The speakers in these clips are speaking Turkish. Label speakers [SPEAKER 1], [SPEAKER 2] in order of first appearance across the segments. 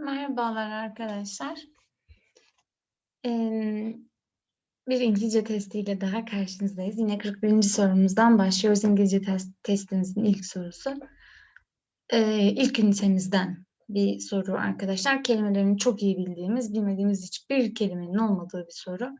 [SPEAKER 1] Merhabalar arkadaşlar. Eee, bir İngilizce testiyle daha karşınızdayız. Yine 41. sorumuzdan başlıyoruz. İngilizce test, testimizin ilk sorusu. Eee ilk ünitemizden bir soru arkadaşlar. Kelimelerini çok iyi bildiğimiz, bilmediğimiz hiçbir kelimenin olmadığı bir soru.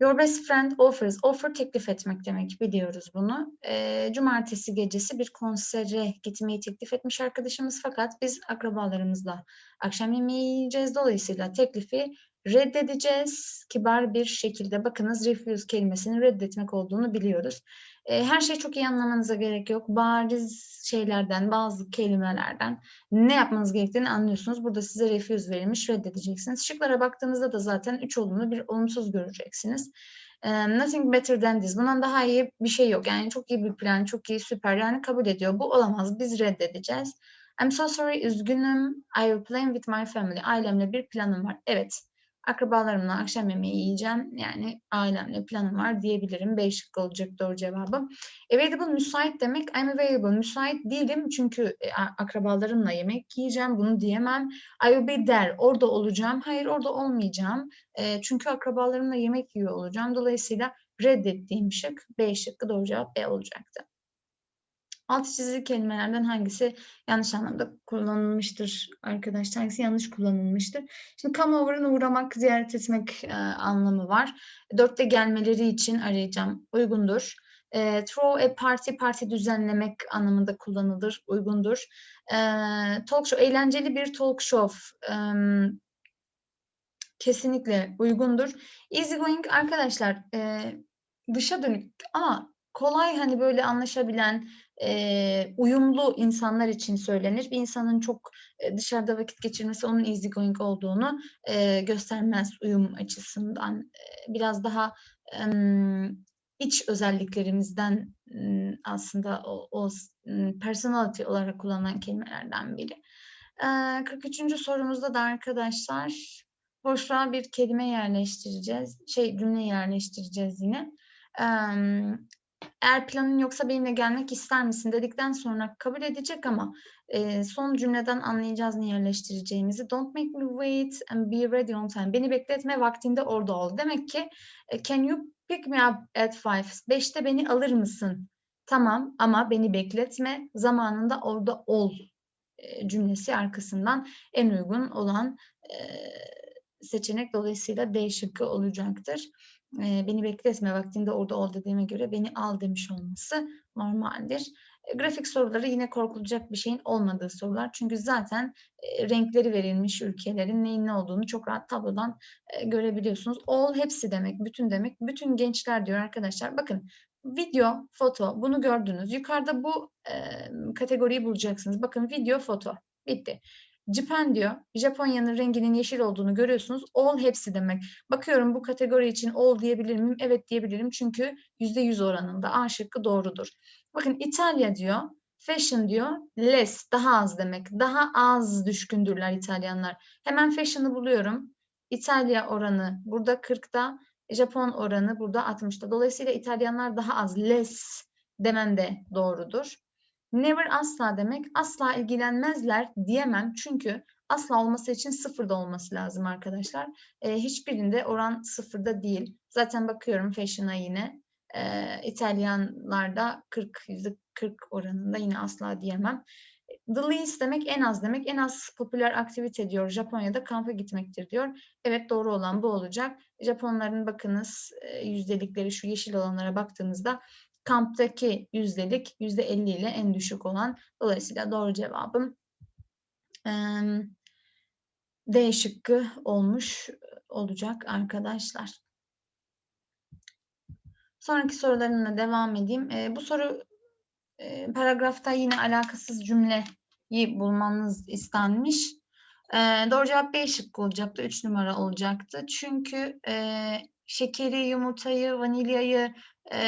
[SPEAKER 1] Your best friend offers. Offer teklif etmek demek biliyoruz bunu. Eee, cumartesi gecesi bir konsere gitmeyi teklif etmiş arkadaşımız fakat biz akrabalarımızla akşam yemeği yiyeceğiz. Dolayısıyla teklifi reddedeceğiz. Kibar bir şekilde bakınız refuse kelimesinin reddetmek olduğunu biliyoruz. Eee, her şeyi çok iyi anlamanıza gerek yok. Bariz şeylerden, bazı kelimelerden ne yapmanız gerektiğini anlıyorsunuz. Burada size refuse verilmiş, reddedeceksiniz. Şıklara baktığınızda da zaten üç olumlu, bir olumsuz göreceksiniz. Eee, nothing better than this. Bundan daha iyi bir şey yok. Yani çok iyi bir plan, çok iyi, süper. Yani kabul ediyor. Bu olamaz. Biz reddedeceğiz. I'm so sorry, üzgünüm. I will plan with my family. Ailemle bir planım var. Evet, akrabalarımla akşam yemeği yiyeceğim. Yani ailemle planım var diyebilirim. B şıkkı olacak doğru cevabım. Available müsait demek. I'm available. Müsait değilim çünkü e, akrabalarımla yemek yiyeceğim. Bunu diyemem. I will be there. Orada olacağım. Hayır orada olmayacağım. E, çünkü akrabalarımla yemek yiyor olacağım. Dolayısıyla reddettiğim şık B şıkkı doğru cevap B olacaktı. Altı çizili kelimelerden hangisi yanlış anlamda kullanılmıştır arkadaşlar? Hangisi yanlış kullanılmıştır? Şimdi come over'ın uğramak, ziyaret etmek e, anlamı var. Dörtte gelmeleri için arayacağım. Uygundur. E, throw a party, parti düzenlemek anlamında kullanılır. Uygundur. E, talk show, eğlenceli bir talk show. E, kesinlikle uygundur. Easy going arkadaşlar e, dışa dönük ama kolay hani böyle anlaşabilen, eee, uyumlu insanlar için söylenir. Bir insanın çok, eee, dışarıda vakit geçirmesi onun easy going olduğunu, eee, göstermez uyum açısından. Eee, biraz daha, emm, iç özelliklerimizden, ımm, aslında o o personality olarak kullanılan kelimelerden biri. Eee, 43. sorumuzda da arkadaşlar boşluğa bir kelime yerleştireceğiz. Şey, cümle yerleştireceğiz yine. Emm, eğer planın yoksa benimle gelmek ister misin dedikten sonra kabul edecek ama eee, son cümleden anlayacağız ne yerleştireceğimizi. Don't make me wait and be ready on time. Beni bekletme vaktinde orada ol. Demek ki e, can you pick me up at five? Beşte beni alır mısın? Tamam ama beni bekletme zamanında orada ol e, cümlesi arkasından en uygun olan e, seçenek dolayısıyla D şıkkı olacaktır. Beni bekletme vaktinde orada ol dediğime göre beni al demiş olması normaldir. Grafik soruları yine korkulacak bir şeyin olmadığı sorular. Çünkü zaten renkleri verilmiş ülkelerin neyin ne olduğunu çok rahat tablodan görebiliyorsunuz. All hepsi demek, bütün demek. Bütün gençler diyor arkadaşlar. Bakın video, foto bunu gördünüz. Yukarıda bu e, kategoriyi bulacaksınız. Bakın video, foto. Bitti. Japan diyor. Japonya'nın renginin yeşil olduğunu görüyorsunuz. All hepsi demek. Bakıyorum bu kategori için all diyebilir miyim? Evet diyebilirim. Çünkü %100 oranında A şıkkı doğrudur. Bakın İtalya diyor. Fashion diyor. Less, daha az demek. Daha az düşkündürler İtalyanlar. Hemen fashion'ı buluyorum. İtalya oranı burada 40'ta, Japon oranı burada 60'ta. Dolayısıyla İtalyanlar daha az, less demem de doğrudur. Never asla demek asla ilgilenmezler diyemem çünkü asla olması için sıfırda olması lazım arkadaşlar. Ee, hiçbirinde oran sıfırda değil. Zaten bakıyorum fashion'a yine. Ee, İtalyanlarda 40, yüzde 40 oranında yine asla diyemem. The least demek en az demek. En az popüler aktivite diyor. Japonya'da kampa gitmektir diyor. Evet doğru olan bu olacak. Japonların bakınız e, yüzdelikleri şu yeşil olanlara baktığımızda kamptaki yüzdelik yüzde 50 ile en düşük olan. Dolayısıyla doğru cevabım em, D şıkkı olmuş olacak arkadaşlar. Sonraki sorularımla devam edeyim. E, bu soru e, paragrafta yine alakasız cümleyi bulmanız istenmiş. E, doğru cevap B şıkkı olacaktı. 3 numara olacaktı. Çünkü e, şekeri, yumurtayı, vanilyayı e,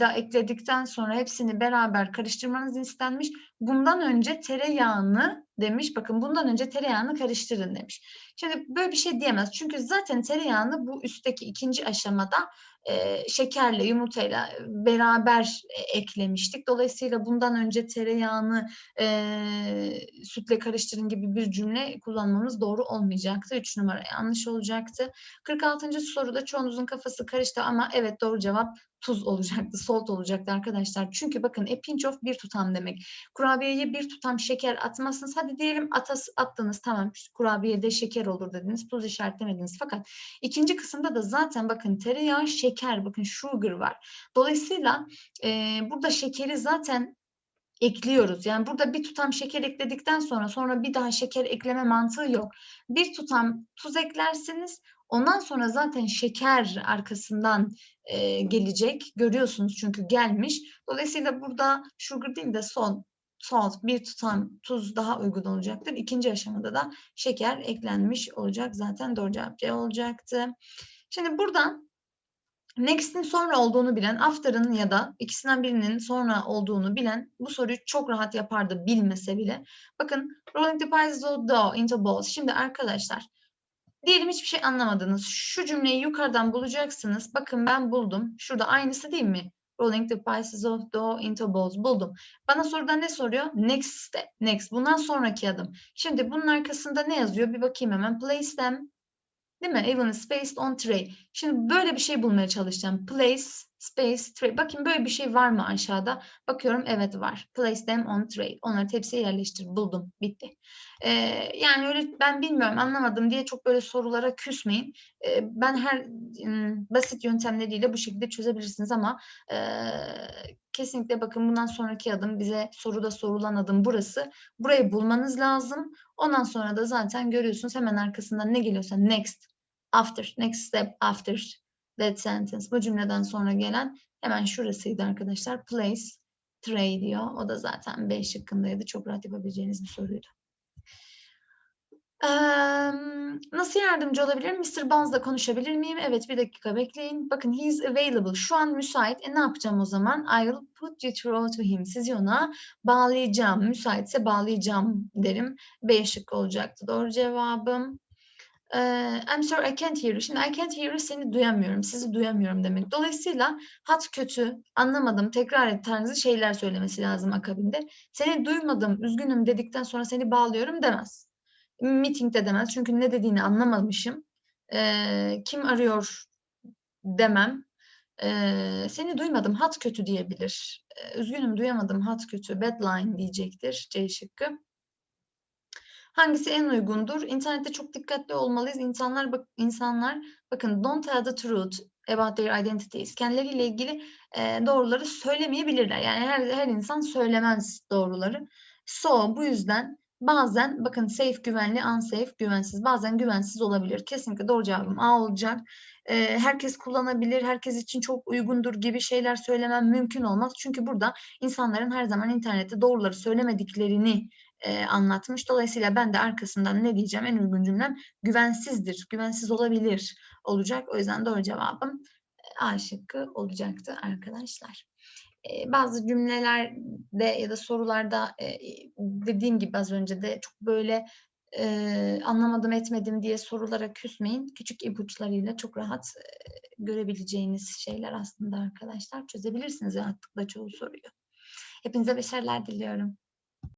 [SPEAKER 1] da ekledikten sonra hepsini beraber karıştırmanız istenmiş. Bundan önce tereyağını demiş. Bakın bundan önce tereyağını karıştırın demiş. Şimdi böyle bir şey diyemez. Çünkü zaten tereyağını bu üstteki ikinci aşamada şekerle, yumurtayla beraber e, eklemiştik. Dolayısıyla bundan önce tereyağını e, sütle karıştırın gibi bir cümle kullanmamız doğru olmayacaktı. Üç numara yanlış olacaktı. 46. soruda çoğunuzun kafası karıştı ama evet doğru cevap tuz olacaktı, salt olacaktı arkadaşlar. Çünkü bakın a pinch of bir tutam demek. Kurabiyeye bir tutam şeker atmazsınız. Hadi diyelim atas, attınız tamam kurabiyede şeker olur dediniz. Tuz işaretlemediniz. Fakat ikinci kısımda da zaten bakın tereyağı şeker bakın sugar var. Dolayısıyla e, burada şekeri zaten ekliyoruz. Yani burada bir tutam şeker ekledikten sonra sonra bir daha şeker ekleme mantığı yok. Bir tutam tuz eklersiniz. Ondan sonra zaten şeker arkasından e, gelecek. Görüyorsunuz çünkü gelmiş. Dolayısıyla burada sugar değil de son salt bir tutam tuz daha uygun olacaktır. İkinci aşamada da şeker eklenmiş olacak. Zaten doğru cevap C olacaktı. Şimdi buradan Next'in sonra olduğunu bilen, after'ın ya da ikisinden birinin sonra olduğunu bilen bu soruyu çok rahat yapardı bilmese bile. Bakın rolling the of dough into balls. Şimdi arkadaşlar diyelim hiçbir şey anlamadınız. Şu cümleyi yukarıdan bulacaksınız. Bakın ben buldum. Şurada aynısı değil mi? Rolling the pieces of dough into balls. Buldum. Bana soruda ne soruyor? Next step. Next. Bundan sonraki adım. Şimdi bunun arkasında ne yazıyor? Bir bakayım hemen. Place them Değil mi? Even spaced on tray. Şimdi böyle bir şey bulmaya çalışacağım. Place, space, tray. Bakın böyle bir şey var mı aşağıda? Bakıyorum evet var. Place them on tray. Onları tepsiye yerleştir. Buldum. Bitti. Ee, yani öyle ben bilmiyorum anlamadım diye çok böyle sorulara küsmeyin. Ee, ben her basit yöntemleriyle bu şekilde çözebilirsiniz ama e, kesinlikle bakın bundan sonraki adım bize soruda sorulan adım burası. Burayı bulmanız lazım. Ondan sonra da zaten görüyorsunuz hemen arkasından ne geliyorsa next, after, next step, after that sentence. Bu cümleden sonra gelen hemen şurasıydı arkadaşlar. Place, tray diyor. O da zaten B şıkkındaydı. Çok rahat yapabileceğiniz bir soruydu. Ee, nasıl yardımcı olabilirim? Mr. Barnes'la konuşabilir miyim? Evet bir dakika bekleyin. Bakın he is available. Şu an müsait. E ne yapacağım o zaman? I will put you through to him. Sizi ona bağlayacağım. Müsaitse bağlayacağım derim. B şık olacaktı. Doğru cevabım. Ee, I'm sorry I can't hear you. Şimdi I can't hear you seni duyamıyorum. Sizi duyamıyorum demek. Dolayısıyla hat kötü, anlamadım, tekrar et tarzı şeyler söylemesi lazım akabinde. Seni duymadım, üzgünüm dedikten sonra seni bağlıyorum demez meetingde demez. Çünkü ne dediğini anlamamışım. E, kim arıyor demem. E, seni duymadım hat kötü diyebilir. E, üzgünüm duyamadım hat kötü bad line diyecektir C şıkkı. Hangisi en uygundur? İnternette çok dikkatli olmalıyız. İnsanlar bak insanlar bakın don't tell the truth about their identities. Kendileriyle ilgili e, doğruları söylemeyebilirler. Yani her her insan söylemez doğruları. So bu yüzden Bazen bakın safe güvenli, unsafe güvensiz. Bazen güvensiz olabilir. Kesinlikle doğru cevabım A olacak. Ee, herkes kullanabilir, herkes için çok uygundur gibi şeyler söylemem mümkün olmaz. Çünkü burada insanların her zaman internette doğruları söylemediklerini e, anlatmış. Dolayısıyla ben de arkasından ne diyeceğim en uygun cümlem güvensizdir, güvensiz olabilir olacak. O yüzden doğru cevabım A şıkkı olacaktı arkadaşlar bazı cümlelerde ya da sorularda dediğim gibi az önce de çok böyle anlamadım etmedim diye sorulara küsmeyin. Küçük ipuçlarıyla çok rahat görebileceğiniz şeyler aslında arkadaşlar. Çözebilirsiniz rahatlıkla çoğu soruyu. Hepinize başarılar diliyorum.